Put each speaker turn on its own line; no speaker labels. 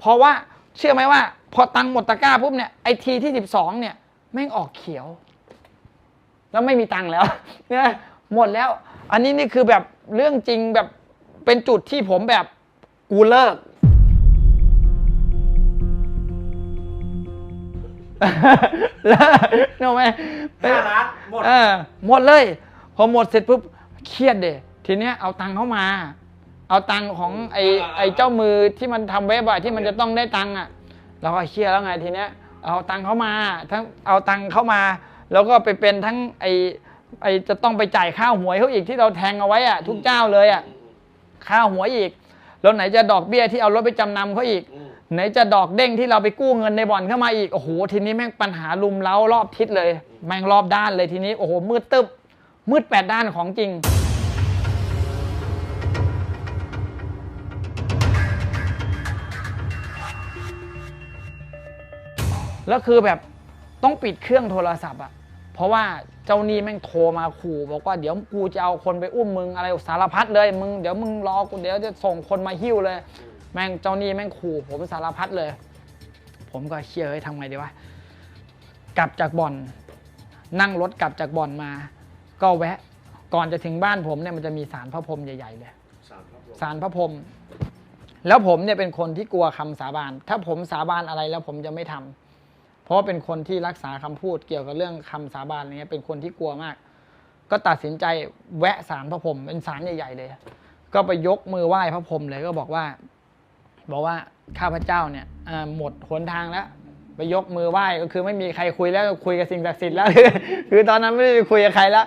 เพราะว่าเชื่อไหมว่า พอตังค์หมดตะกร้าปุ๊บเนี่ยไอทีที่สิบสองเนี่ยแม่งออกเขียว แล้วไม่มีตังค์แล้วเนี่ยหมดแล้ว อันนี้นี่คือแบบเรื่องจริงแบบเป็นจุดที่ผมแบบกูเลิกเลิกเนกไหม
ห้าล้านหมด
เออหมดเลย พอหมดเสร็จปุ๊บเครียดเดทีเนี้ยเอาตังค์เข้ามา เอาตังค์ของไอ้ไอ้เจ้ามือที่มันทำเว็บอะที่มันจะต้องได้ตังค์อะเราก็เครียดแล้วไงทีเนี้ย เอาตังค์เข้ามา ทั้งเอาตังค์เข้ามา แล้วก็ไปเป็นทั้งไอ้ไอ้จะต้องไปจ่ายค่าหวยเขาอีกที่เราแทงเอาไว้อะทุกเจ้าเลยอะค่าหวยอีกแล้วไหนจะดอกเบี้ยที่เอารถไปจำนำเขาอีก
อืม
ไหนจะดอกเด้งที่เราไปกู้เงินในบ่อนเข้ามาอีกโอ้โหทีนี้แม่งปัญหาลุมเล้ารอบทิศเลย แม่งรอบด้านเลยทีนี้โอ้โหมืดตึบมืดแปดด้านของจริง แล้วคือแบบต้องปิดเครื่องโทรศัพท์อะเพราะว่าเจ้าหนี้แม่งโทรมาขู่บอกว่าเดี๋ยวกูจะเอาคนไปอุ้มมึงอะไรสารพัดเลยมึงเดี๋ยวมึงรอกูเดี๋ยวจะส่งคนมาหิ้วเลย แม่งเจ้าหนี้แม่งขู่ผมสารพัดเลย ผมก็เชื่อเฮ้ยทำไงดีวะกลับจากบ่อน นั่งรถกลับจากบ่อนมา ก็แวะ ก่อนจะถึงบ้านผมเนี่ยมันจะมีสารพระพรหมใหญ่ๆเลย
สามครับผม
สารพระพรหมแล้วผมเนี่ยเป็นคนที่กลัวคำสาบาน ถ้าผมสาบานอะไรแล้วผมจะไม่ทำเพ ราะเป็นคนที่รักษาคำพูดเกี่ยวกับเรื่องคำสาบานอะไรเงี้ยเป็นคนที่กลัวมาก ก็ตัดสินใจแวะสารพระพรหมเป็นสารใหญ่ๆเลย ก็ไปยกมือไหว้พระพรหมเลยก็บอกว่า บอกว่าข้าพเจ้าเนี่ยหมดหนทางแล้วไปยกมือไหว้ก็คือไม่มีใครคุยแล้วคุยกับสิ่งศักดิ์สิทธิ์แล้วคือตอนนั้นไม่ได้ไปคุยกับใครแล้ว